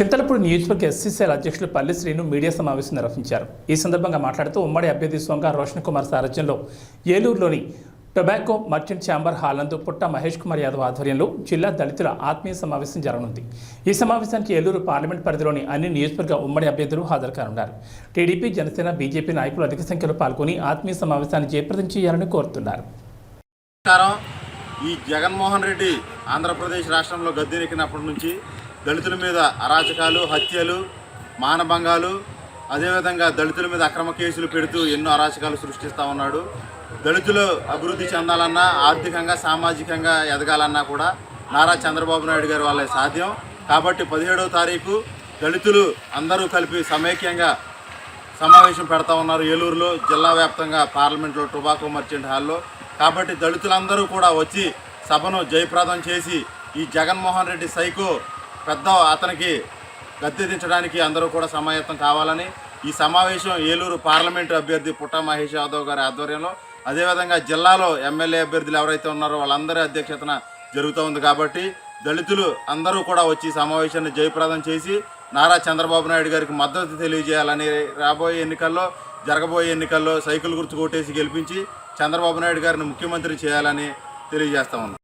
చింతలపూడి నియోజకవర్గ ఎస్సీసీఎల్ అధ్యక్షులు పల్లి శ్రీను మీడియా సమావేశం నిర్వహించారు. ఈ సందర్భంగా మాట్లాడుతూ ఉమ్మడి అభ్యర్థి సొంగ రోషన్ కుమార్ సారథ్యంలో ఏలూరులోని టొబాకో మర్చెంట్ ఛాంబర్ హాలందు పుట్ట మహేష్ కుమార్ యాదవ్ ఆధ్వర్యంలో జిల్లా దళితుల ఆత్మీయ సమావేశం జరగనుంది. ఈ సమావేశానికి ఏలూరు పార్లమెంట్ పరిధిలోని అన్ని నియోజకవర్గ ఉమ్మడి అభ్యర్థులు హాజరు కానున్నారు టీడీపీ జనసేన బీజేపీ నాయకులు అధిక సంఖ్యలో పాల్గొని ఆత్మీయ సమావేశాన్ని జయప్రదం చేయాలని కోరుతున్నారు. ఈ జగన్మోహన్ రెడ్డి ఆంధ్రప్రదేశ్ రాష్ట్రంలో గద్దెనెక్కినప్పటి నుంచి దళితుల మీద అరాచకాలు హత్యలు మానభంగాలు అదేవిధంగా దళితుల మీద అక్రమ కేసులు పెడుతూ ఎన్నో అరాచకాలు సృష్టిస్తూ ఉన్నాడు. దళితులు అభివృద్ధి చెందాలన్నా ఆర్థికంగా సామాజికంగా ఎదగాలన్నా కూడా నారా చంద్రబాబు నాయుడు గారి వాళ్ళే సాధ్యం. కాబట్టి పదిహేడవ తారీఖు దళితులు అందరూ కలిపి సమైక్యంగా సమావేశం పెడతా ఉన్నారు ఏలూరులో జిల్లా వ్యాప్తంగా పార్లమెంట్లో టొబాకో మర్చెంట్ హాల్లో. కాబట్టి దళితులందరూ కూడా వచ్చి సభను జయప్రదం చేసి ఈ జగన్మోహన్ రెడ్డి సైకో పెద్ద అతనికి గద్దె దించడానికి అందరూ కూడా సమాయత్తం కావాలని ఈ సమావేశం ఏలూరు పార్లమెంటు అభ్యర్థి పుట్ట మహేష్ యాదవ్ గారి ఆధ్వర్యంలో అదేవిధంగా జిల్లాలో ఎమ్మెల్యే అభ్యర్థులు ఎవరైతే ఉన్నారో వాళ్ళందరి అధ్యక్షతన జరుగుతూ ఉంది కాబట్టి దళితులు అందరూ కూడా వచ్చి ఈ సమావేశాన్ని జయప్రదం చేసి నారా చంద్రబాబు నాయుడు గారికి మద్దతు తెలియజేయాలని రాబోయే ఎన్నికల్లో జరగబోయే ఎన్నికల్లో సైకిల్ గుర్తు కొట్టేసి గెలిపించి చంద్రబాబు నాయుడు గారిని ముఖ్యమంత్రి చేయాలని తెలియజేస్తా ఉన్నాం.